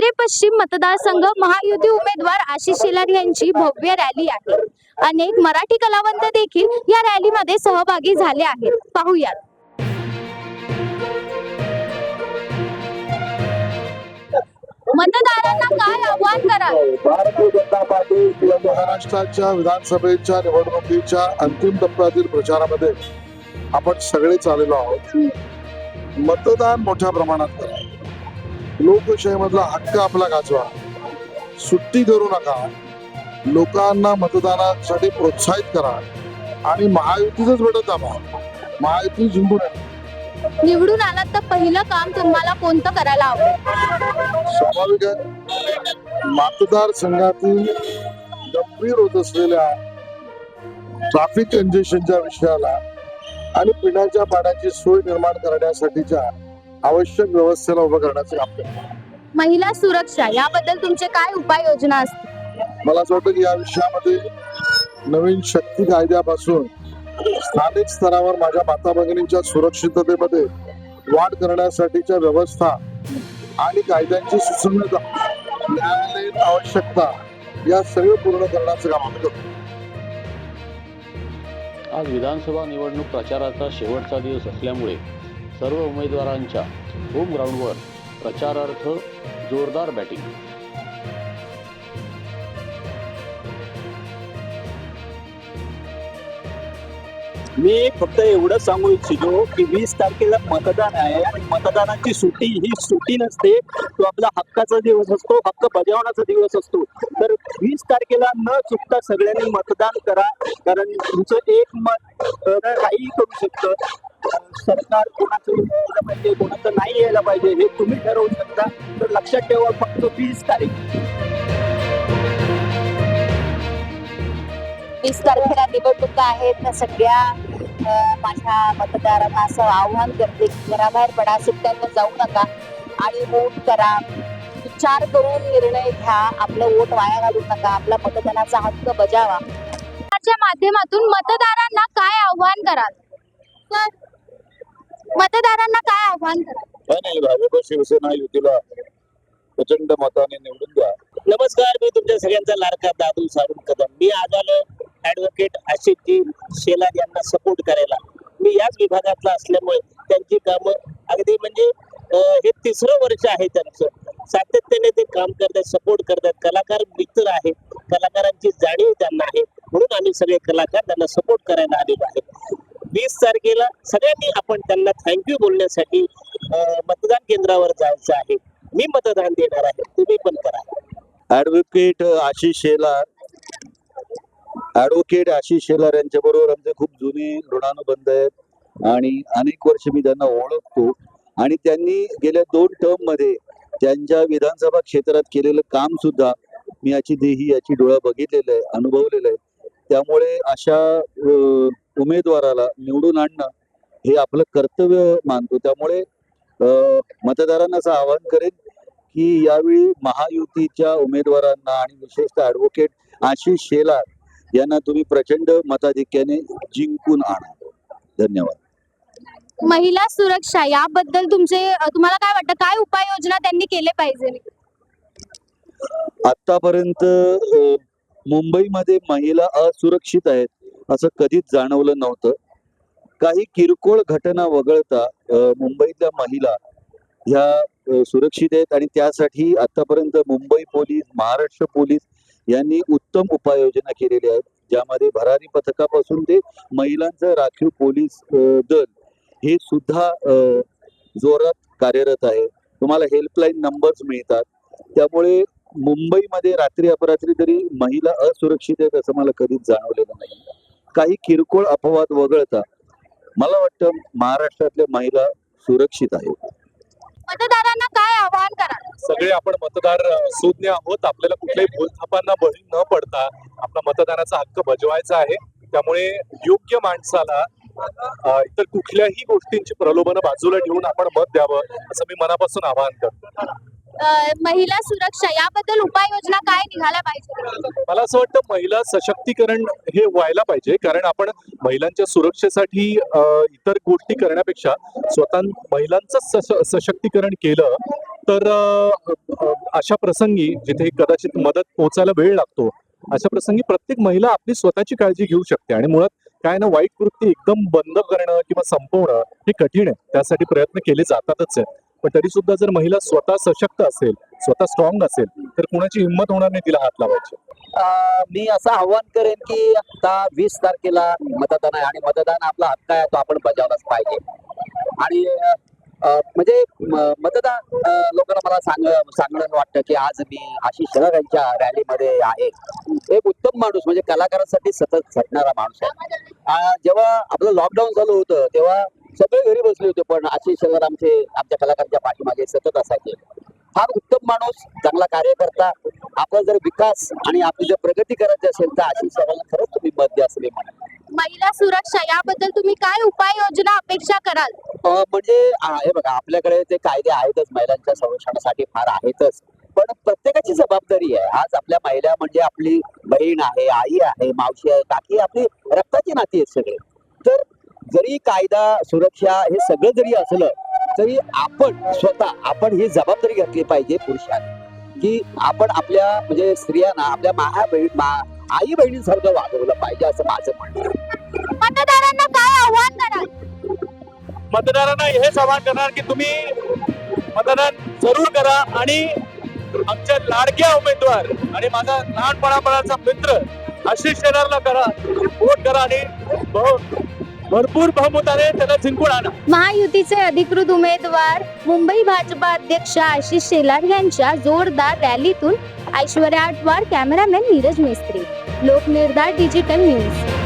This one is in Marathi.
वांद्रे पश्चिम मतदारसंघ महायुती उमेदवार आशिष शेलार यांची भव्य रॅली आहे. अनेक मराठी कलावंत देखील या रॅलीमध्ये सहभागी झाले आहेत. पाहुयात. मतदारांना काय आव्हान कराल भारतीय जनता पार्टी किंवा महाराष्ट्राच्या विधानसभेच्या निवडणुकीच्या अंतिम टप्प्यातील प्रचारामध्ये आपण सगळेच आलेलो आहोत. मतदान मोठ्या प्रमाणात करा. लोकशाहीमधला हक्क आपला गाजवा. सुट्टी करू नका. लोकांना मतदानासाठी प्रोत्साहित करा. आणि महायुतीच भेटत दाबा महायुती जिंकून. निवडून आलात तर पहिलं काम तुम्हाला कोणतं करायला आवडेल? स्वाभाविक आहे मतदारसंघातील गंभीर होत असलेल्या ट्रॅफिक कंजेशनच्या विषयाला आणि पिण्याच्या पाण्याची सोय निर्माण करण्यासाठीच्या आवश्यक व्यवस्थेला उभं करण्याचं काम करतो. महिला सुरक्षा याबद्दल तुमचे काय उपाययोजना असतील? मला असं वाटतं की या विषयामध्ये नवीन शक्ती कायद्यापासून स्थानिक स्तरावर माझ्या माता भगिनींच्या सुरक्षिततेमध्ये वाढ करण्यासाठीच्या व्यवस्था आणि कायद्यांची सुसंगतता न्यायालयीन आवश्यकता या सगळं पूर्ण करण्याचं काम आम्ही करतो. आज विधानसभा निवडणूक प्रचाराचा शेवटचा दिवस असल्यामुळे सर्व उमेदवारांच्या होम ग्राउंडवर प्रचारार्थ जोरदार बॅटिंग मी फक्त एवढंच सांगू इच्छितो की वीस तारखेला मतदान आहे आणि मतदानाची सुट्टी ही सुट्टी नसते. तो आपला हक्काचा दिवस असतो हक्क बजावण्याचा दिवस असतो. तर वीस तारखेला न चुकता सगळ्यांनी मतदान करा. कारण तुमचं एक मत काही करू शकतं. सरकार कोणाचं यायला पाहिजे कोणाचं नाही यायला पाहिजे हे तुम्ही ठरवू शकता. तर लक्षात ठेवा फक्त वीस तारीख. वीस तारखेला निवडणुका आहेत त्या सगळ्या. माझ्या मतदारांना असं आव्हान करते की घराबाहेर पडा सुट्ट्यांवर जाऊ नका आणि वोट करा. विचार करून निर्णय घ्या. आपलं वोट वाया घालू नका. आपला मतदानाचा हक्क बजावा. माध्यमातून मतदारांना काय आव्हान कराल? तर मतदारांना काय आव्हान कराल नाही भाजप शिवसेना युतीला प्रचंड मताने निवडून द्या. नमस्कार मी तुमच्या सगळ्यांचा लाडका दादू सारून कदम मी आज आलो ऍडव्होकेट आशिषजी शेलार यांना सपोर्ट करायला. मी याच विभागातला असल्यामुळे त्यांची कामं अगदी म्हणजे हे तिसरं वर्ष आहे त्यांचं. सातत्याने ते काम करतात सपोर्ट करतात. कलाकार मित्र आहेत. कलाकारांची जाणीव त्यांना आहे. म्हणून आम्ही सगळे कलाकार त्यांना सपोर्ट करायला आलेलो आहे. वीस तारखेला सगळ्यांनी आपण त्यांना थँक्यू बोलण्यासाठी मतदान केंद्रावर जायचं आहे. मी मतदान देणार आहे. तुम्ही पण करा. ऍडव्होकेट आशिष शेलार ॲडव्होकेट आशिष शेलार यांच्या बरोबर आमचे खूप जुने ऋणानुबंध आहेत आणि अनेक वर्ष मी त्यांना ओळखतो. आणि त्यांनी गेल्या दोन टर्ममध्ये त्यांच्या विधानसभा क्षेत्रात केलेलं काम सुद्धा मी याची देही याची डोळा बघितलेलं आहे अनुभवलेलं आहे. त्यामुळे अशा उमेदवाराला निवडून आणणं हे आपलं कर्तव्य मानतो. त्यामुळे मतदारांना असं आवाहन करेन की यावेळी महायुतीच्या उमेदवारांना आणि विशेषतः ऍडव्होकेट आशिष शेलार यांना तुम्ही प्रचंड मताधिक्याने जिंकून आणा. धन्यवाद. महिला सुरक्षा याबद्दल तुमचे तुम्हाला काय वाटतं? काय उपाययोजना त्यांनी केले पाहिजे? आतापर्यंत मुंबईमध्ये महिला असुरक्षित आहेत असं कधीच जाणवलं नव्हतं. काही किरकोळ घटना वगळता मुंबईतल्या महिला ह्या सुरक्षित आहेत आणि त्यासाठी आतापर्यंत मुंबई पोलीस महाराष्ट्र पोलीस यांनी उत्तम उपाययोजना केलेल्या आहेत ज्यामध्ये भरारी पथकापासून ते महिलांचं राखीव पोलीस दल हे सुद्धा जोरात कार्यरत आहे. तुम्हाला हेल्पलाईन नंबर्स मिळतात. त्यामुळे मुंबईमध्ये रात्री अपरात्री तरी महिला असुरक्षित आहेत असं मला कधीच जाणवलेलं नाही काही किरकोळ अपवाद वगळता मला वाटतं महाराष्ट्रातल्या महिला सुरक्षित आहेत. मतदारांना काय आव्हान कराल सगळे आपण मतदार सुज्ञ आहोत. आपल्याला कुठल्याही भूलथापांना बळी न पडता आपला मतदानाचा हक्क बजवायचा आहे. त्यामुळे योग्य माणसाला इतर कुठल्याही गोष्टींची प्रलोभनं बाजूला ठेवून आपण मत द्यावं असं मी मनापासून आवाहन करतो. महिला सुरक्षा याबद्दल उपाययोजना काय निघाल्या पाहिजे? मला असं वाटतं महिला सशक्तीकरण हे व्हायला पाहिजे. कारण आपण महिलांच्या सुरक्षेसाठी इतर गोष्टी करण्यापेक्षा स्वतः महिलांचं सशक्तीकरण केलं तर अशा प्रसंगी जिथे कदाचित मदत पोहोचायला वेळ लागतो अशा प्रसंगी प्रत्येक महिला आपली स्वतःची काळजी घेऊ शकते. आणि मुळात काय ना वाईट कृती एकदम बंद करणं किंवा संपवणं हे कठीण आहे. त्यासाठी प्रयत्न केले जातातच आहेत. पण तरी सुद्धा जर महिला स्वतः सशक्त असेल स्वतः स्ट्रॉंग असेल तर कुणाची हिंमत होणार नाही तिला हात लावायची. मी असं आव्हान करेन की आता वीस तारखेला मतदान आहे आणि मतदान आपला हक्क आहे तो आपण बजावलाच पाहिजे. आणि म्हणजे मतदान लोकांना मला सांग सांगणं वाटतं की आज मी आशिष शरद यांच्या रॅलीमध्ये आहे. एक उत्तम माणूस म्हणजे कलाकारांसाठी सतत झटणारा माणूस आहे. जेव्हा आपलं लॉकडाऊन चालू होतं तेव्हा सगळे घरी बसले होते पण आशिष शेलार आमचे आमच्या कलाकारांच्या पाठीमागे सतत असायचे. फार उत्तम माणूस चांगला कार्यकर्ता आपला जर विकास आणि आपली जर प्रगती करायची असेल तर आशिष शेलारला खरंच तुम्ही मत द्या असं. महिला सुरक्षा याबद्दल तुम्ही काय उपाययोजना अपेक्षा कराल? म्हणजे हे बघा आपल्याकडे ते कायदे आहेतच महिलांच्या संरक्षणासाठी फार आहेतच. पण प्रत्येकाची जबाबदारी आहे. आज आपल्या महिला म्हणजे आपली बहीण आहे आई आहे मावशी आहे काकी आपली रक्ताची नाती आहेत सगळे. तर जरी कायदा सुरक्षा हे सगळं जरी असलं तरी आपण स्वतः आपण ही जबाबदारी घेतली पाहिजे पुरुषांनी की आपण आपल्या म्हणजे स्त्रियांना आपल्या माया बहीण मा आई बहिणीसारखं वागवलं पाहिजे असं माझं म्हणणं आहे. मतदारांना काय आव्हान कराल मतदारांना हेच आवाहन करणार की तुम्ही मतदान जरूर करा आणि आमच्या लाडक्या उमेदवार आणि माझा लहानपणापणाचा मित्र आशिष शेलारला करा वोट करा आणि भरपूर बहुमताने त्याला जिंकून आणा. महायुतीचे अधिकृत उमेदवार मुंबई भाजपा अध्यक्ष आशिष शेलार यांच्या जोरदार रॅलीतून Aishwarya Atwar cameraman Neeraj Mistry. Loknirdhar digital news.